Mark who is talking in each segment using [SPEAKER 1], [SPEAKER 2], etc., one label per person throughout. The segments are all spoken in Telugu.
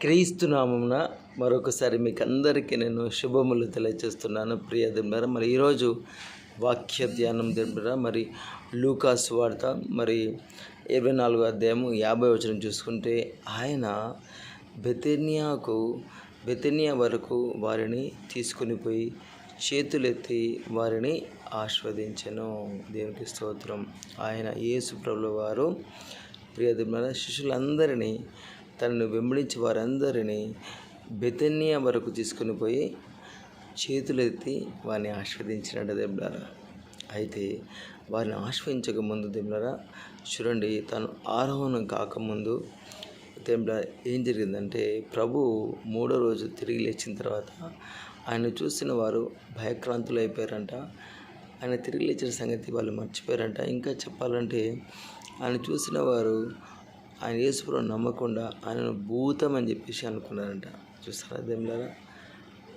[SPEAKER 1] క్రీస్తు నామమున మరొకసారి మీకు అందరికీ నేను శుభములు తెలియజేస్తున్నాను ప్రియ దింబర మరి ఈరోజు వాక్య ధ్యానం దింబర మరి లూకాస్ వార్త మరి ఇరవై నాలుగో అధ్యాయము యాభై వచనం చూసుకుంటే ఆయన బెతెనియాకు బెతెనియా వరకు వారిని తీసుకుని పోయి చేతులెత్తి వారిని ఆస్వాదించెను. దేవునికి స్తోత్రం. ఆయన యేసు ప్రభుల వారు ప్రియదిమైన శిష్యులందరినీ తనను వెంబడించి వారందరినీ బెతన్యా వరకు తీసుకుని పోయి చేతులెత్తి వారిని ఆస్వాదించినట్టు దెబ్బలారా అయితే వారిని ఆశ్రయించక ముందు దెబ్బలారా చూడండి తను ఆరోహణం కాకముందు దెబ్బలా ఏం జరిగిందంటే ప్రభు మూడో రోజు తిరిగి లేచిన తర్వాత ఆయన చూసిన వారు భయక్రాంతులు అయిపోయారంట. ఆయన తిరిగి లేచిన సంగతి వాళ్ళు మర్చిపోయారంట. ఇంకా చెప్పాలంటే ఆయన చూసిన వారు ఆయన యేసుప్రభు నమ్మకుండా ఆయనను భూతం అని చెప్పేసి అనుకున్నారంట. చూస్తారా దేవులారా?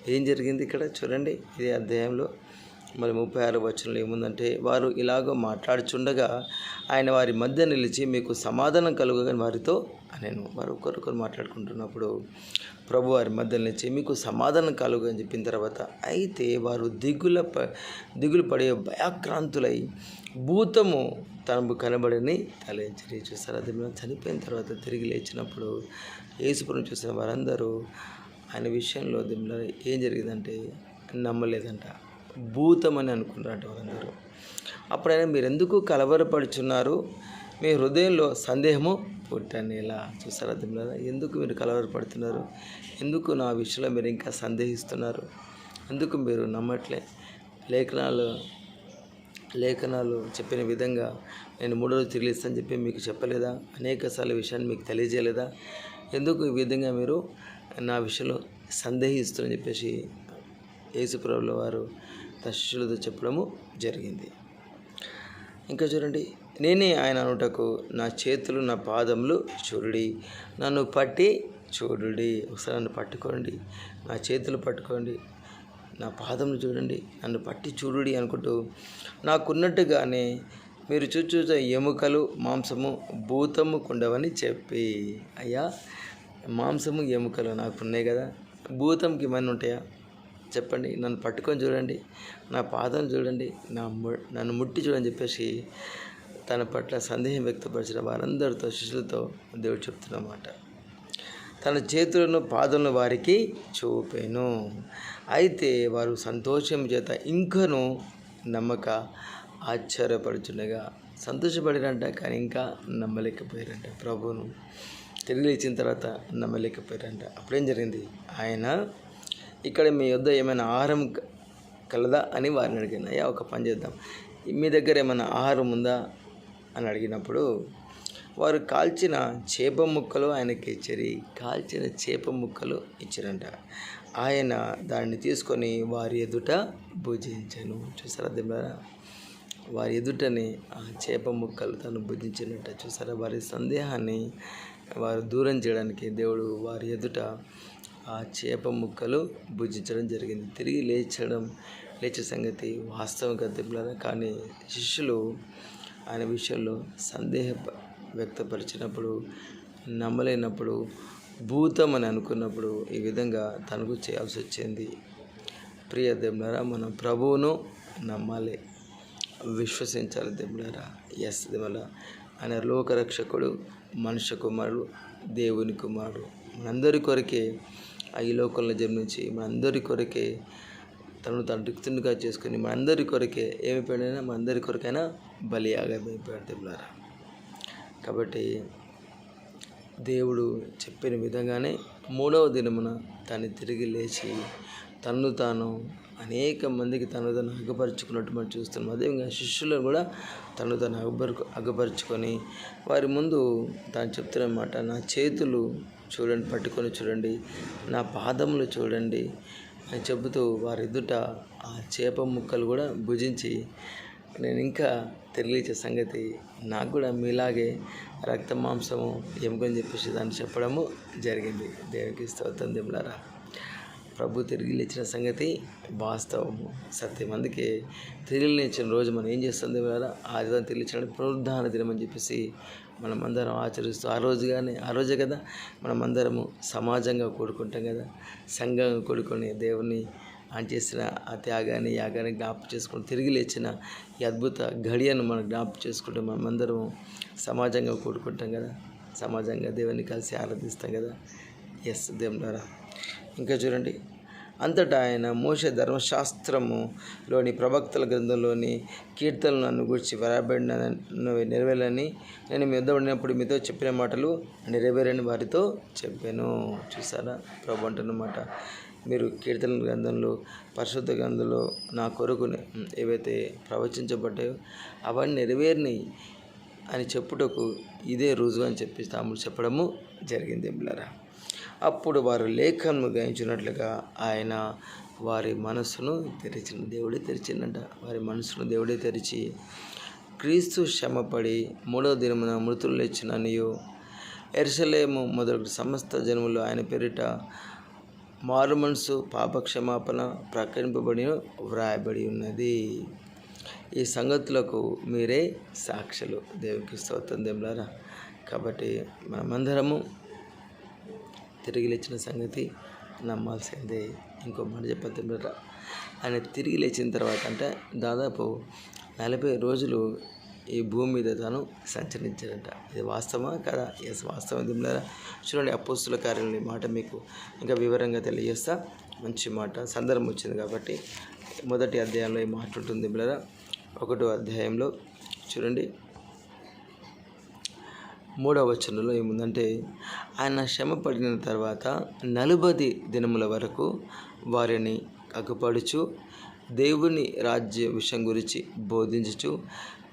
[SPEAKER 1] ఏం జరిగింది ఇక్కడ? చూడండి ఇదే అధ్యాయంలో మరి ముప్పై ఆరు వచనంలో ఏముందంటే వారు ఇలాగో మాట్లాడుచుండగా ఆయన వారి మధ్య నిలిచి మీకు సమాధానం కలుగని వారితో నేను వారు ఒకరొకరు మాట్లాడుకుంటున్నప్పుడు ప్రభు వారి మధ్య నిలిచి మీకు సమాధానం కలుగు అని చెప్పిన తర్వాత అయితే వారు దిగుల ప దిగులు పడే భయాక్రాంతులై భూతము తనకు కనబడని తలెంచి చూస్తారు అది చనిపోయిన తర్వాత తిరిగి లేచినప్పుడు యేసుపురం చూసిన వారందరూ ఆయన విషయంలో దిమ్లో ఏం జరిగిందంటే నమ్మలేదంట. భూతం అని అనుకున్నారంట వారందరూ. అప్పుడైనా మీరు ఎందుకు కలవరపడుచున్నారు? మీ హృదయంలో సందేహము పుట్టని ఇలా చూసారా దిమ్లా ఎందుకు మీరు కలవరపడుతున్నారు? ఎందుకు నా విషయంలో మీరు ఇంకా సందేహిస్తున్నారు? ఎందుకు మీరు నమ్మట్లే? లేఖనాలు లేఖనాలు చెప్పిన విధంగా నేను మూడో రోజు తిరిగిస్తాను చెప్పి మీకు చెప్పలేదా? అనేక సార్లు విషయాన్ని మీకు తెలియజేయలేదా? ఎందుకు ఈ విధంగా మీరు నా విషయంలో సందేహిస్తున్నారని చెప్పేసి యేసుప్రభుల వారు తన శిష్యులతో చెప్పడము జరిగింది. ఇంకా చూడండి నేనే ఆయన అనుటకు నా చేతులు నా పాదములు చూడుడి. నన్ను పట్టి చూడుడి. ఒకసారి నన్ను పట్టుకోండి. నా చేతులు పట్టుకోండి. నా పాదములు చూడండి. నన్ను పట్టి చూడుడి అనుకుంటూ నాకున్నట్టుగానే మీరు చూచూచ ఎముకలు మాంసము భూతము కుండవని చెప్పి. అయ్యా మాంసము ఎముకలు నాకు ఉన్నాయి కదా. భూతంకి ఇవన్నీ ఉంటాయా? చెప్పండి. నన్ను పట్టుకొని చూడండి. నా పాదం చూడండి. నా ము నన్ను ముట్టి చూడని చెప్పేసి తన పట్ల సందేహం వ్యక్తపరిచిన వారందరితో శిష్యులతో దేవుడు చెప్తున్నమాట తన చేతులను పాదలను వారికి చూపాను. అయితే వారు సంతోషం చేత ఇంకను నమ్మక ఆశ్చర్యపడుచుండగా. సంతోషపడినంట కానీ ఇంకా నమ్మలేకపోయారంట. ప్రభువును తిరిగి లేచిన తర్వాత నమ్మలేకపోయారంట. అప్పుడేం జరిగింది? ఆయన ఇక్కడ మీ వద్ద ఏమైనా ఆహారం కలదా అని వారిని అడిగాను. అయ్యా ఒక పని చేద్దాం. మీ దగ్గర ఏమైనా ఆహారం ఉందా? అని అడిగినప్పుడు వారు కాల్చిన చేప ముక్కలు ఆయనకి ఇచ్చారు. కాల్చిన చేప ముక్కలు ఇచ్చారంట. ఆయన దాన్ని తీసుకొని వారి ఎదుట భుజించాను. చూసారా దిమ్మరా వారి ఎదుటనే ఆ చేప ముక్కలు తను భుజించినట్ట చూసారా? వారి సందేహాన్ని వారు దూరం చేయడానికి దేవుడు వారి ఎదుట ఆ చేప ముక్కలు భుజించడం జరిగింది. తిరిగి లేచడం లేచే సంగతి వాస్తవంగా కదా కానీ శిష్యులు ఆయన విషయంలో సందేహ వ్యక్తపరిచినప్పుడు నమ్మలేనప్పుడు భూతం అని అనుకున్నప్పుడు ఈ విధంగా తనకు చేయాల్సి వచ్చింది. ప్రియ దేవులారా మనం ప్రభువును నమ్మాలి. విశ్వసించాలి దేవులారా. ఎస్ దేవుల ఆయన లోకరక్షకుడు మనుష్య కుమారుడు దేవుని కుమారుడు. మనందరి కొరకే ఆ ఈ లోకంలో జన్మించి మనందరి కొరకే తను తను రిక్తునిగా చేసుకుని మనందరి కొరకే ఏమైపోయినా అందరి కొరకైనా బలియాగమైపోయాడు దేవులారా కాబట్టి దేవుడు చెప్పిన విధంగానే మూడవ దినమున తను తిరిగి లేచి తన్ను తాను అనేక మందికి తను తను అగ్గపరుచుకున్నట్టు మనం చూస్తున్నాం. అదేవిధంగా శిష్యులను కూడా తను తను అగ్గపరు అగ్గపరుచుకొని వారి ముందు తాను చెప్తున్నమాట నా చేతులు చూడండి పట్టుకొని చూడండి నా పాదములు చూడండి అని చెబుతూ వారి ఆ చేప ముక్కలు కూడా భుజించి నేను ఇంకా తెలియచే సంగతి నాకు కూడా మీలాగే రక్త మాంసము ఎముకని చెప్పేసి దాన్ని చెప్పడము జరిగింది. దేవునికి స్తోత్రం దిమ్లారా ప్రభు తిరిగి లేచిన సంగతి వాస్తవము సత్యం. అందుకే తిరిగి లేచిన రోజు మనం ఏం చేస్తుంది కదా ఆదివారం తిరిగి లేచిన పునరుద్ధాన దినం అని చెప్పేసి మనం అందరం ఆచరిస్తూ ఆ రోజు కానీ ఆ రోజే కదా మనమందరము సమాజంగా కూడుకుంటాం కదా? సంఘంగా కూడుకొని దేవుని ఆయన చేసిన ఆ త్యాగాన్ని యాగాన్ని జ్ఞాపకం చేసుకుని తిరిగి లేచిన ఈ అద్భుత ఘడియను మనం జ్ఞాపకం చేసుకుంటే మనమందరం సమాజంగా కూడుకుంటాం కదా? సమాజంగా దేవుని కలిసి ఆరాధిస్తాం కదా? ఎస్ దేవుడారా ఇంకా చూడండి. అంతటా ఆయన మోష ధర్మశాస్త్రములోని ప్రవక్తల గ్రంథంలోని కీర్తనలు నన్ను గురించి వ్రాయబడిన నెరవేరని నేను మీ వద్ద ఉండినప్పుడు మీతో చెప్పిన మాటలు నెరవేరని వారితో చెప్పాను. చూసారా ప్రభు అంటున్నమాట. మీరు కీర్తన గ్రంథంలో పరిశుద్ధ గ్రంథంలో నా కొరకు ఏవైతే ప్రవచించబడ్డాయో అవన్నీ నెరవేరినాయి అని చెప్పుటకు ఇదే రుజువు అని చెప్పి తాము చెప్పడము జరిగింది. బిళ్ళరా అప్పుడు వారు లేఖను గయించినట్లుగా ఆయన వారి మనసును తెరిచిన దేవుడే తెరిచిందంట. వారి మనసును దేవుడే తెరిచి క్రీస్తు శ్రమపడి మూడవ దినమున మృతులు లేచిననియు ఎర్సలేము మొదలగు సమస్త జనములు ఆయన పేరిట మారు మనసు పాప క్షమాపణ ప్రకటింపబడి వ్రాయబడి ఉన్నది. ఈ సంగతులకు మీరే సాక్షులు. దేవునికి స్తోత్రం దేవులారా. కాబట్టి మనమందరము తిరిగి లేచిన సంగతి నమ్మాల్సిందే. ఇంకో మాట చెప్పేద్దాం ఆయన తిరిగి లేచిన తర్వాత అంటే దాదాపు నలభై రోజులు ఈ భూమి మీద తాను సంచరించాడంట. ఇది వాస్తవమా కదా? ఎస్ వాస్తవం దిమ్లారా చూడండి అపోస్తుల కార్యాలని మాట మీకు ఇంకా వివరంగా తెలియజేస్తా. మంచి మాట సందర్భం వచ్చింది కాబట్టి మొదటి అధ్యాయంలో ఈ మాట ఉంటుంది దిమ్లారా ఒకటో అధ్యాయంలో చూడండి. మూడవ వచనంలో ఏముందంటే ఆయన శ్రమపడిన తర్వాత నలుబది దినముల వరకు వారిని కగ్గుపడుచు దేవుని రాజ్య విషయం గురించి బోధించుచు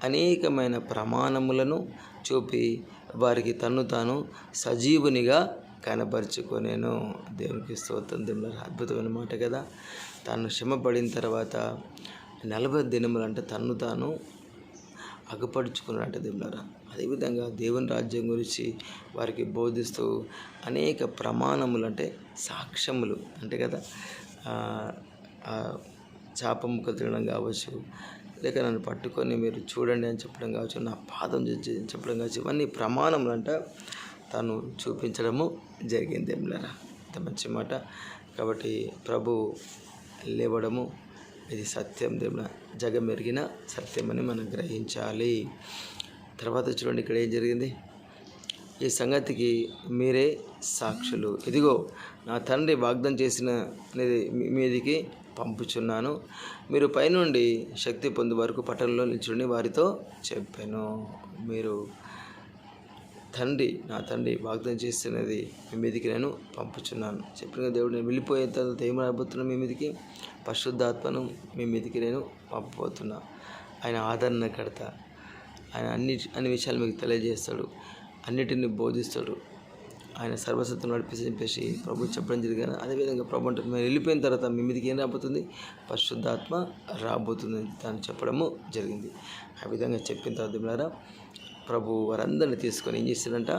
[SPEAKER 1] అనేకమైన ప్రమాణములను చూపి వారికి తన్ను తాను సజీవునిగా కనపరుచుకొనేను. దేవునికి స్తోత్రం. దేవుని అద్భుతమైన మాట కదా. తాను శ్రమపడిన తర్వాత నలభై దినములు అంటే తన్ను తాను అగపడుచుకున్నట్టు దేవులారా అదేవిధంగా దేవుని రాజ్యం గురించి వారికి బోధిస్తూ అనేక ప్రమాణములు అంటే సాక్ష్యములు అంటే కదా చేప ముక్క తినడం కావచ్చు లేక నన్ను పట్టుకొని మీరు చూడండి అని చెప్పడం కావచ్చు నా పాదం చెప్పడం కావచ్చు ఇవన్నీ ప్రమాణములు అంట తను చూపించడము జరిగింది ఏమిలరా ఇంత మంచి మాట. కాబట్టి ప్రభు లేవడము ఇది సత్యం దేవుడ. జగమెరిగిన సత్యమని మనం గ్రహించాలి. తర్వాత చూడండి ఇక్కడ ఏం జరిగింది? ఈ సంగతికి మీరే సాక్షులు. ఇదిగో నా తండ్రి వాగ్దం చేసిన మీదికి పంపుచున్నాను. మీరు పైనుండి శక్తి పొందే వరకు పట్టణంలో నిల్చుని వారితో చెప్పాను. మీరు తండ్రి నా తండ్రి వాగ్దానం చేస్తున్నది మీ మీదికి నేను పంపుచున్నాను. చెప్పిన దేవుడు నేను వెళ్ళిపోయిన తర్వాత ఏం రాబోతున్నా మీ మీదికి. పరిశుద్ధాత్మను మీ మీదికి నేను పంపబోతున్నా. ఆయన ఆదరణ కడత ఆయన అన్ని అన్ని విషయాలు మీకు తెలియజేస్తాడు. అన్నిటిని బోధిస్తాడు. ఆయన సర్వసత్వం నడిపేసి చెప్పేసి ప్రభు చెప్పడం జరిగింది. అదేవిధంగా ప్రభు అంటే మేము వెళ్ళిపోయిన తర్వాత మీ మీదకి ఏం రాబోతుంది? పరిశుద్ధాత్మ రాబోతుంది దాన్ని చెప్పడము జరిగింది. ఆ విధంగా చెప్పిన తర్వాత ప్రభు వారందరిని తీసుకొని ఏం చేశాడంట?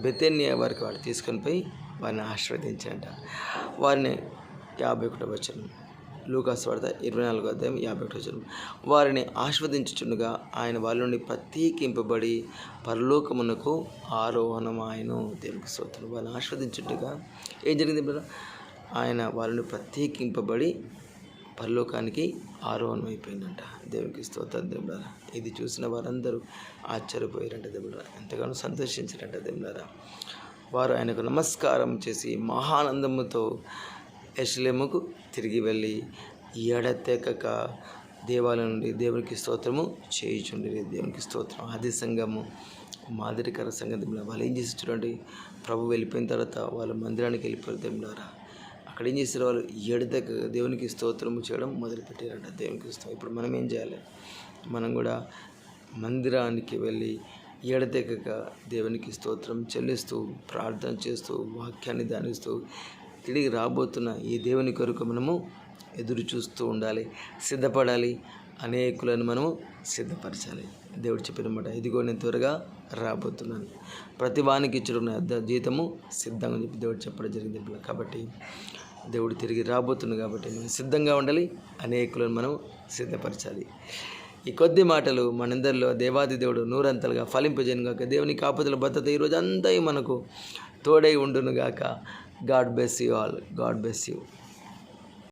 [SPEAKER 1] బెతెన్య వారికి వాడు తీసుకొని పోయి వారిని ఆశీర్వదించాడంట. వారిని యాభై ఒకటి వచ్చాను లూకాస్ వార్త ఇరవై నాలుగో అధ్యాయం యాభై ఒకటి వచ్చిన వారిని ఆస్వాదించుచుండగా ఆయన వారి నుండి ప్రత్యేకింపబడి పరలోకమునకు ఆరోహణం ఆయన దేవునికి స్తోత్రం. వాళ్ళని ఆస్వాదించుండగా ఏం జరిగింది బ్రదర్? ఆయన వాళ్ళని ప్రత్యేకింపబడి పరలోకానికి ఆరోహణం అయిపోయిందంట దేవునికి స్తోత్రం దేవుడారా ఇది చూసిన వారందరూ ఆశ్చర్యపోయారంట దేవుడారా ఎంతగానో సంతోషించారంట దేవుడారా వారు ఆయనకు నమస్కారం చేసి మహానందముతో ఎస్లేముకు తిరిగి వెళ్ళి ఎడతెక్కక దేవాలయం నుండి దేవునికి స్తోత్రము చేయుచుండి. దేవునికి స్తోత్రం. ఆది సంఘము మాదిరికర సంగతి వాళ్ళు ఏం చేసి చూడండి ప్రభు వెళ్ళిపోయిన తర్వాత వాళ్ళ మందిరానికి వెళ్ళిపోయారు దేవుడారా అక్కడ ఏం చేశారు వాళ్ళు? ఎడతెక్క దేవునికి స్తోత్రము చేయడం మొదలుపెట్టారంట దేవునికి స్తోత్రం. ఇప్పుడు మనం ఏం చేయాలి? మనం కూడా మందిరానికి వెళ్ళి ఎడతెక్కక దేవునికి స్తోత్రం చెల్లిస్తూ ప్రార్థన చేస్తూ వాక్యాన్ని ధ్యానిస్తూ తిరిగి రాబోతున్న ఈ దేవుని కొరకు మనము ఎదురు చూస్తూ ఉండాలి సిద్ధపడాలి. అనేకులను మనము సిద్ధపరచాలి. దేవుడు చెప్పిన మాట ఇదిగో నేను త్వరగా రాబోతున్నాను. ప్రతి వానికి ఇచ్చిన జీతము సిద్ధంగా చెప్పి దేవుడు చెప్పడం జరిగింది కాబట్టి దేవుడు తిరిగి రాబోతుంది కాబట్టి మనం సిద్ధంగా ఉండాలి అనేకులను మనం సిద్ధపరచాలి. ఈ కొద్ది మాటలు మనందరిలో దేవాది దేవుడు నూరంతలుగా ఫలింపజేయను గాక దేవుని కాపుదల భద్రత ఈరోజు అంతా మనకు తోడై ఉండును గాక God bless you all. God bless you.